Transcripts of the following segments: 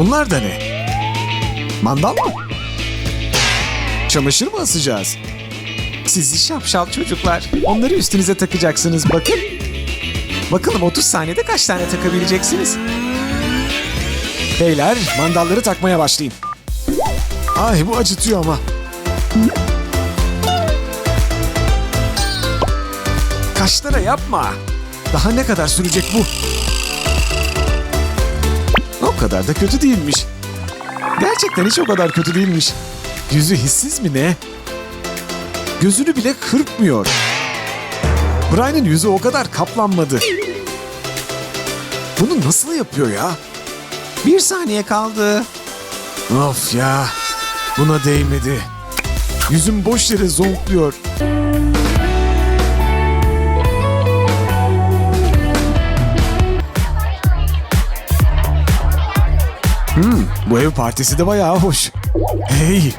Bunlar da ne? Mandal mı? Çamaşır mı asacağız? Sizi şapşal çocuklar. Onları üstünüze takacaksınız bakın. Bakalım 30 saniyede kaç tane takabileceksiniz? Beyler mandalları takmaya başlayın. Ay bu acıtıyor ama. Kaşlara yapma. Daha ne kadar sürecek bu? Kadar da kötü değilmiş. Gerçekten hiç o kadar kötü değilmiş. Yüzü hissiz mi ne? Gözünü bile kırpmıyor. Brian'ın yüzü o kadar kaplanmadı. Bunu nasıl yapıyor ya? Bir saniye kaldı. Of ya. Buna değmedi. Yüzüm boş yere zonkluyor. Hmm, bu ev partisi de bayağı hoş. Hey,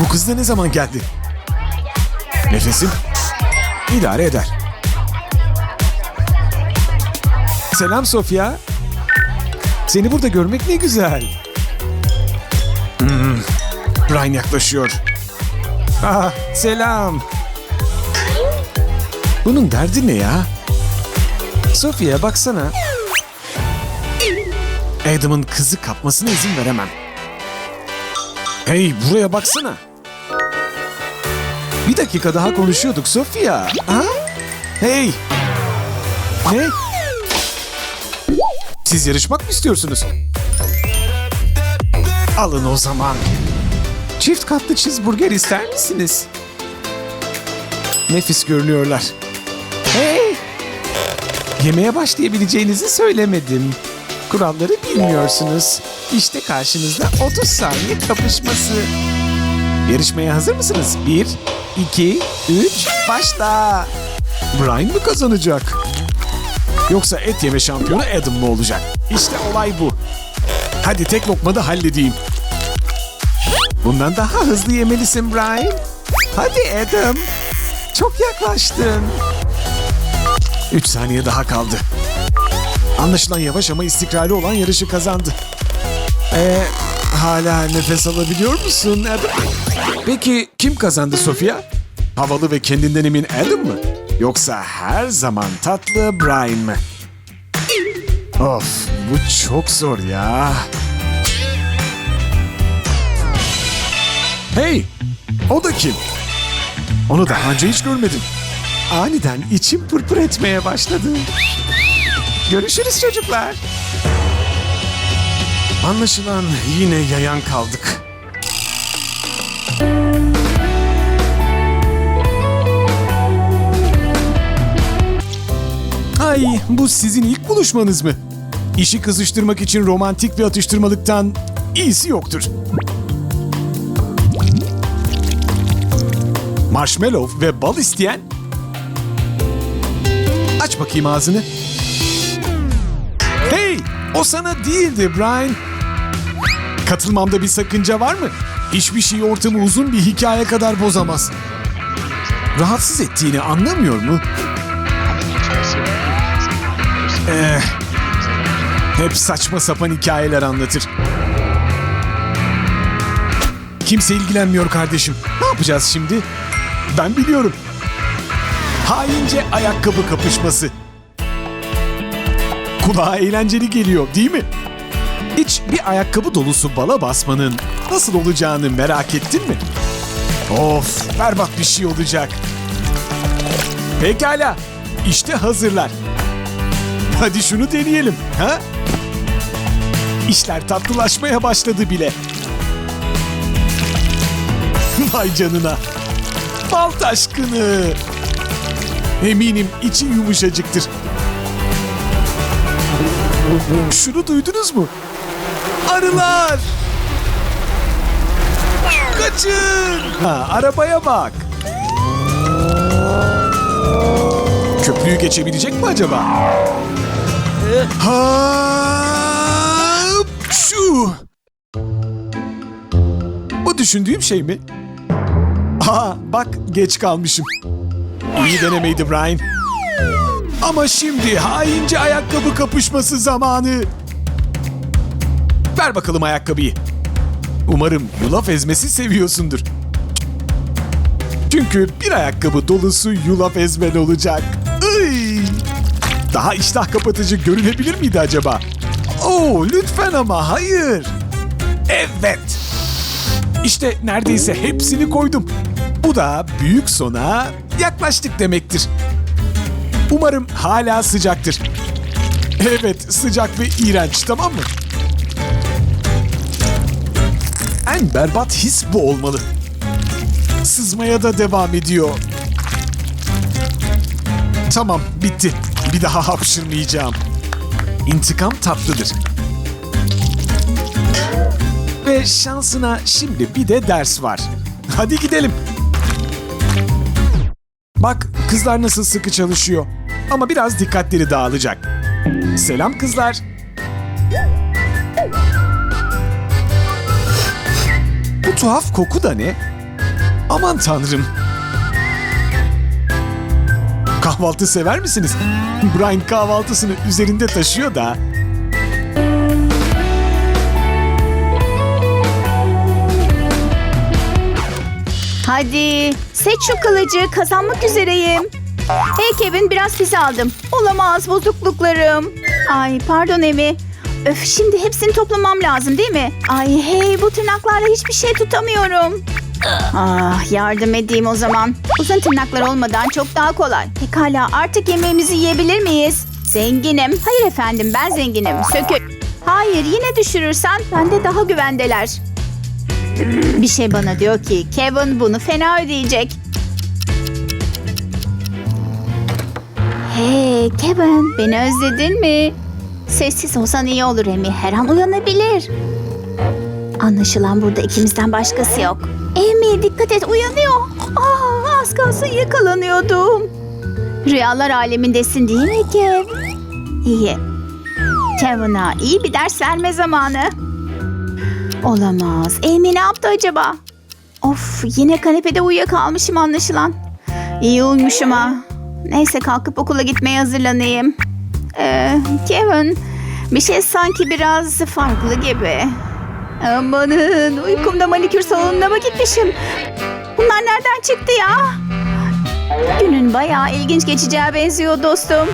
bu kız da ne zaman geldi? Nefesim idare eder. Selam Sofya. Seni burada görmek ne güzel. Hmm, Brian yaklaşıyor. Ah, selam. Bunun derdi ne ya? Sofya baksana. Adam'ın kızı kapmasına izin veremem. Hey buraya baksana. Bir dakika daha konuşuyorduk Sofia. Ha? Hey. Ne? Siz yarışmak mı istiyorsunuz? Alın o zaman. Çift katlı cheeseburger ister misiniz? Nefis görünüyorlar. Hey! Yemeğe başlayabileceğinizi söylemedim. Kuralları bilmiyorsunuz. İşte karşınızda 30 saniye kapışması. Yarışmaya hazır mısınız? 1, 2, 3, başla. Brian mı kazanacak? Yoksa et yeme şampiyonu Adam mı olacak? İşte olay bu. Hadi tek lokmada halledeyim. Bundan daha hızlı yemelisin Brian. Hadi Adam. Çok yaklaştın. 3 saniye daha kaldı. Anlaşılan yavaş ama istikrarlı olan yarışı kazandı. Ee, hala nefes alabiliyor musun Adam? Peki kim kazandı Sofia? Havalı ve kendinden emin Adam mı? Yoksa her zaman tatlı Brian mı? Of bu çok zor ya. Hey o da kim? Onu daha önce hiç görmedim. Aniden içim pırpır etmeye başladı. Görüşürüz çocuklar. Anlaşılan yine yayan kaldık. Ay bu sizin ilk buluşmanız mı? İşi kızıştırmak için romantik bir atıştırmalıktan iyisi yoktur. Marshmallow ve bal isteyen? Aç bakayım ağzını. O sana değildi Brian. Katılmamda bir sakınca var mı? Hiçbir şey ortamı uzun bir hikaye kadar bozamaz. Rahatsız ettiğini anlamıyor mu? Eh, hep saçma sapan hikayeler anlatır. Kimse ilgilenmiyor kardeşim. Ne yapacağız şimdi? Ben biliyorum. Haince ayakkabı kapışması. Kulağa eğlenceli geliyor değil mi? Hiç bir ayakkabı dolusu bala basmanın nasıl olacağını merak ettin mi? Of berbat bir şey olacak. Pekala işte hazırlar. Hadi şunu deneyelim ha? İşler tatlılaşmaya başladı bile. Vay canına. Bal taşkını. Eminim içi yumuşacıktır. Şunu duydunuz mu? Arılar! Kaçın! Ha, arabaya bak. Köprüyü geçebilecek mi acaba? Ha, şu. Bu düşündüğüm şey mi? Aa, bak geç kalmışım. İyi denemeydi Brian. Ama şimdi haince ayakkabı kapışması zamanı. Ver bakalım ayakkabıyı. Umarım yulaf ezmesi seviyorsundur. Çünkü bir ayakkabı dolusu yulaf ezmen olacak. Iy! Daha iştah kapatıcı görünebilir miydi acaba? Oo lütfen ama hayır. Evet. İşte neredeyse hepsini koydum. Bu da büyük sona yaklaştık demektir. Umarım hala sıcaktır. Evet sıcak ve iğrenç tamam mı? En berbat his bu olmalı. Sızmaya da devam ediyor. Tamam bitti. Bir daha hapşırmayacağım. İntikam tatlıdır. Ve şansına şimdi bir de ders var. Hadi gidelim. Bak kızlar nasıl sıkı çalışıyor. Ama biraz dikkatleri dağılacak. Selam kızlar. Bu tuhaf koku da ne? Aman tanrım. Kahvaltı sever misiniz? Brian kahvaltısını üzerinde taşıyor da. Hadi seç şu kılıcı kazanmak üzereyim. Hey Kevin biraz pis aldım. Olamaz bozukluklarım. Ay pardon Emi. Öf şimdi hepsini toplamam lazım değil mi? Ay hey bu tırnaklarla hiçbir şey tutamıyorum. Ah yardım edeyim o zaman. Uzun tırnaklar olmadan çok daha kolay. Pekala artık yemeğimizi yiyebilir miyiz? Zenginim. Hayır efendim ben zenginim. Sökül. Hayır yine düşürürsen bende daha güvendeler. Bir şey bana diyor ki Kevin bunu fena ödeyecek. Hey Kevin beni özledin mi? Sessiz olsan iyi olur Emi her an uyanabilir. Anlaşılan burada ikimizden başkası yok. Emi dikkat et uyanıyor. Aa, az kalsın yakalanıyordum. Rüyalar alemindesin değil mi Kev? İyi. Kevin'a iyi bir ders verme zamanı. Olamaz. Amy ne yaptı acaba? Of yine kanepede uyuyakalmışım anlaşılan. İyi uyumuşum ha. Neyse kalkıp okula gitmeye hazırlanayım. Ee, Kevin bir şey sanki biraz farklı gibi. Amanın uykumda manikür salonuna mı gitmişim? Bunlar nereden çıktı ya? Günün bayağı ilginç geçeceğe benziyor dostum.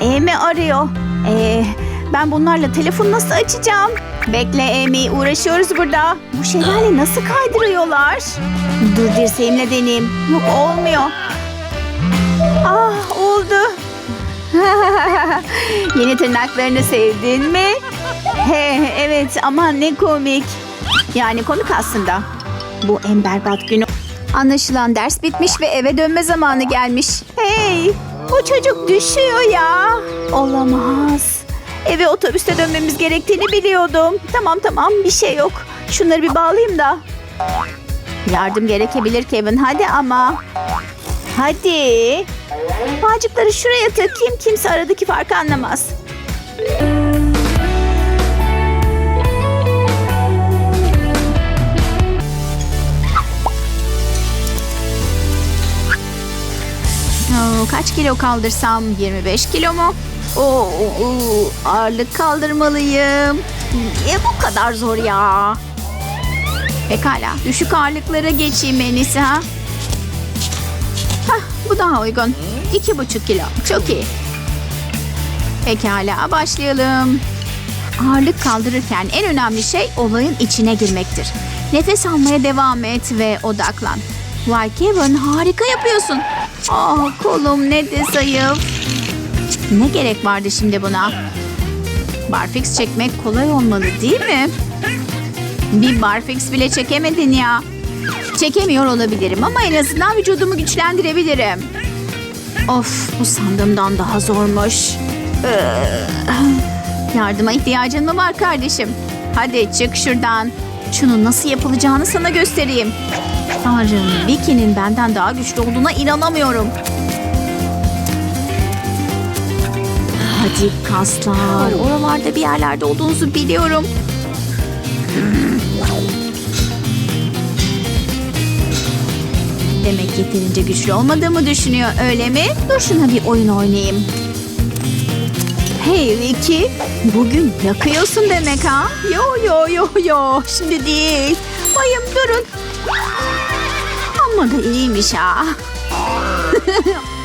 Amy arıyor. Ee, ben bunlarla telefonu nasıl açacağım? Bekle Amy, uğraşıyoruz burada. Bu şelale nasıl kaydırıyorlar? Dur dirseğimle deneyeyim. Yok olmuyor. Ah oldu. Yeni tırnaklarını sevdin mi? He, evet ama ne komik. Yani komik aslında. Bu en berbat günü. Anlaşılan ders bitmiş ve eve dönme zamanı gelmiş. Hey, bu çocuk düşüyor ya. Olamaz. Eve otobüste dönmemiz gerektiğini biliyordum. Tamam tamam bir şey yok. Şunları bir bağlayayım da. Yardım gerekebilir Kevin hadi ama. Hadi. Bağcıkları şuraya takayım kimse aradaki farkı anlamaz. Kaç kilo kaldırsam? 25 kilo mu? Oo, oo, ağırlık kaldırmalıyım. Niye bu kadar zor ya? Pekala, düşük ağırlıklara geçeyim en iyisi ha. Hah, bu daha uygun. İki buçuk kilo, çok iyi. Pekala, başlayalım. Ağırlık kaldırırken en önemli şey olayın içine girmektir. Nefes almaya devam et ve odaklan. Vay Kevin harika yapıyorsun. Ah kolum ne de zayıf. Ne gerek vardı şimdi buna? Barfix çekmek kolay olmalı değil mi? Bir barfix bile çekemedin ya. Çekemiyor olabilirim ama en azından vücudumu güçlendirebilirim. Of bu sandığımdan daha zormuş. Ee, Yardıma ihtiyacın mı var kardeşim? Hadi çık şuradan. Şunun nasıl yapılacağını sana göstereyim. Tanrım, Vicky'nin benden daha güçlü olduğuna inanamıyorum. Hadi kaslar, oralarda bir yerlerde olduğunuzu biliyorum. Demek yeterince güçlü olmadığımı düşünüyor öyle mi? Dur şuna bir oyun oynayayım. Hey Vicky, bugün yakıyorsun demek ha? Yo yo yo yo, şimdi değil. Bayım durun. Amma da iyiymiş ha.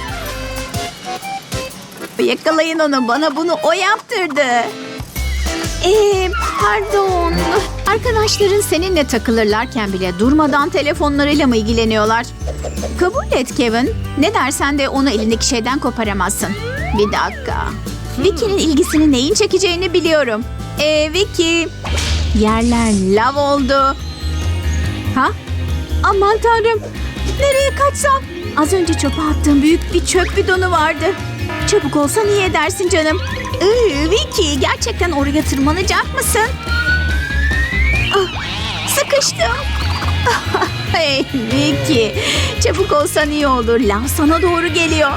Yakalayın onu, bana bunu o yaptırdı. Ee, pardon. Arkadaşların seninle takılırlarken bile durmadan telefonlarıyla mı ilgileniyorlar? Kabul et Kevin. Ne dersen de onu elindeki şeyden koparamazsın. Bir dakika. Vicky'nin ilgisini neyin çekeceğini biliyorum. Ee Vicky. Yerler lav oldu. Ha? Aman tanrım. Nereye kaçsam? Az önce çöpe attığım büyük bir çöp bidonu vardı. Çabuk olsan iyi edersin canım. Ee, Vicky gerçekten oraya tırmanacak mısın? Ah, sıkıştım. hey Vicky. Çabuk olsan iyi olur. Lav sana doğru geliyor.